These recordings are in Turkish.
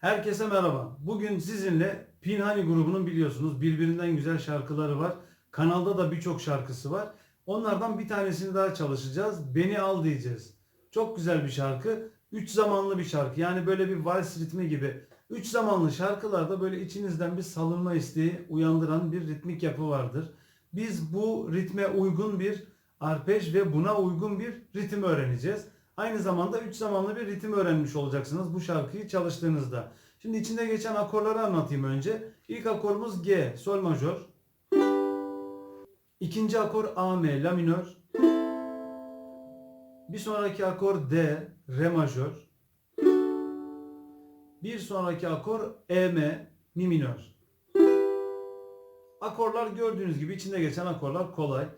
Herkese merhaba. Bugün sizinle Pinhani grubunun biliyorsunuz birbirinden güzel şarkıları var. Kanalda da birçok şarkısı var. Onlardan bir tanesini daha çalışacağız. Beni al diyeceğiz. Çok güzel bir şarkı. Üç zamanlı bir şarkı. Yani böyle bir vals ritmi gibi. Üç zamanlı şarkılarda böyle içinizden bir salınma isteği uyandıran bir ritmik yapı vardır. Biz bu ritme uygun bir arpej ve buna uygun bir ritim öğreneceğiz. Aynı zamanda üç zamanlı bir ritim öğrenmiş olacaksınız bu şarkıyı çalıştığınızda. Şimdi içinde geçen akorları anlatayım önce. İlk akorumuz G, sol majör. İkinci akor A, M, la minör. Bir sonraki akor D, re majör. Bir sonraki akor E, M, mi minör. Akorlar gördüğünüz gibi içinde geçen akorlar kolay.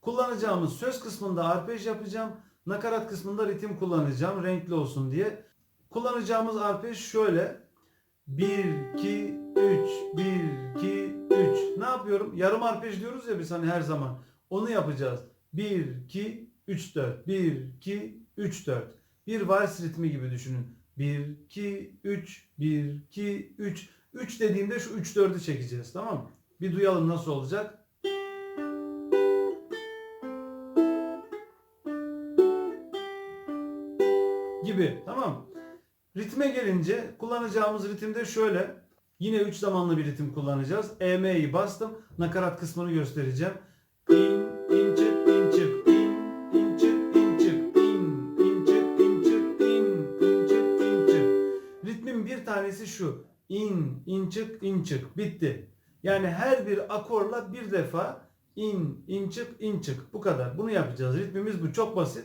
Kullanacağımız söz kısmında arpej yapacağım. Nakarat kısmında ritim kullanacağım renkli olsun diye. Kullanacağımız arpej şöyle. 1, 2, 3, 1, 2, 3. Ne yapıyorum? Yarım arpej diyoruz ya biz hani her zaman. Onu yapacağız. 1, 2, 3, 4. 1, 2, 3, 4. Bir vals ritmi gibi düşünün. 1, 2, 3, 1, 2, 3. 3 dediğimde şu 3, 4'ü çekeceğiz tamam mı? Bir duyalım nasıl olacak. Gibi. Tamam. Ritme gelince kullanacağımız ritim de şöyle. Yine 3 zamanlı bir ritim kullanacağız. EM'yi bastım. Nakarat kısmını göstereceğim. İn, in çık, in çık, in, in çık, in çık, in, in çık, in çık, in, in çık, in çık. Ritmin bir tanesi şu. İn, in çık, in çık. Bitti. Yani her bir akorla bir defa in, in çık, in çık. Bu kadar. Bunu yapacağız. Ritmimiz bu. Çok basit.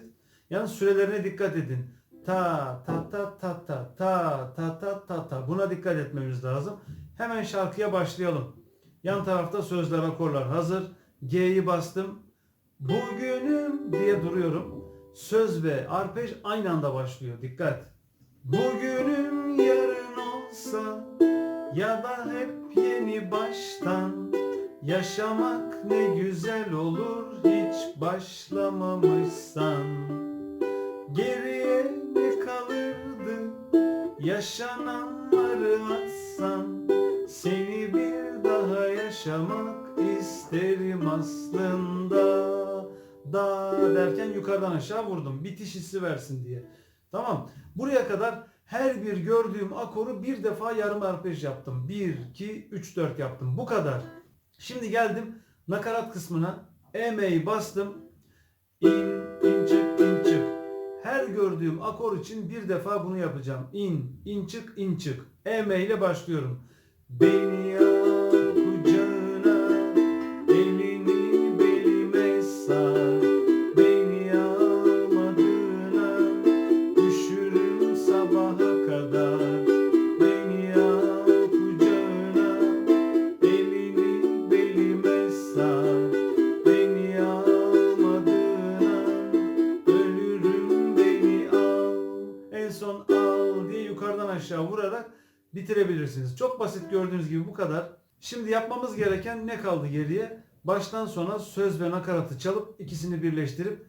Yalnız sürelerine dikkat edin. Ta ta ta ta ta ta ta ta ta ta. Buna dikkat etmemiz lazım. Hemen şarkıya başlayalım. Yan tarafta sözler, akorlar hazır. G'yi bastım. Bugünüm diye duruyorum. Söz ve arpej aynı anda başlıyor. Dikkat. Bugünüm yarın olsa ya da hep yeni baştan yaşamak ne güzel olur hiç başlamamışsan. Yaşananları atsan Seni bir daha yaşamak isterim aslında. Da derken yukarıdan aşağı vurdum bitiş hissi versin diye. Tamam buraya kadar her bir gördüğüm akoru bir defa yarım arpej yaptım. 1, 2, 3, 4 yaptım. Bu kadar. Şimdi geldim nakarat kısmına. EM'yi bastım. İn, in çık, gördüğüm akor için bir defa bunu yapacağım. İn, in çık, in çık. E ile başlıyorum. Beni al kucağına, elini belime sar. Beni almadığına, düşürüm sabaha kadar. Aşağı vurarak bitirebilirsiniz. Çok basit gördüğünüz gibi bu kadar. Şimdi yapmamız gereken ne kaldı geriye? Baştan sona söz ve nakaratı çalıp ikisini birleştirip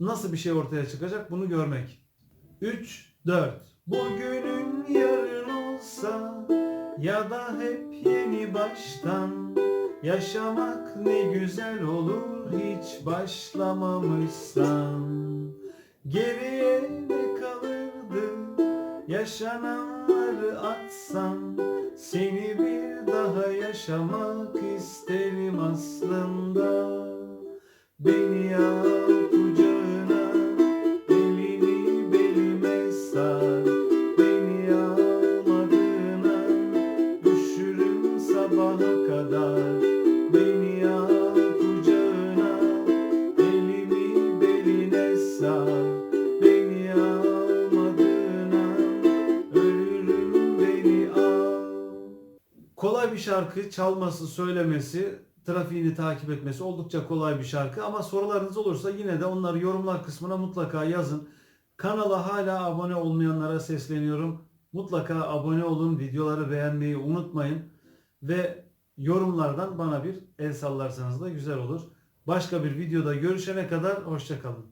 nasıl bir şey ortaya çıkacak bunu görmek. 3 4 Bugünün yarın olsa ya da hep yeni baştan Yaşamak ne güzel olur hiç başlamamışsan Geriye ne yaşananları atsan Seni bir daha yaşamak isterim aslında. Beni al kucağına elini belime sar. Beni almadığına düşürüm sabaha kadar şarkı çalması, söylemesi, trafiğini takip etmesi oldukça kolay bir şarkı ama sorularınız olursa yine de onları yorumlar kısmına mutlaka yazın. Kanala hala abone olmayanlara sesleniyorum. Mutlaka abone olun, videoları beğenmeyi unutmayın ve yorumlardan bana bir el sallarsanız da güzel olur. Başka bir videoda görüşene kadar hoşçakalın.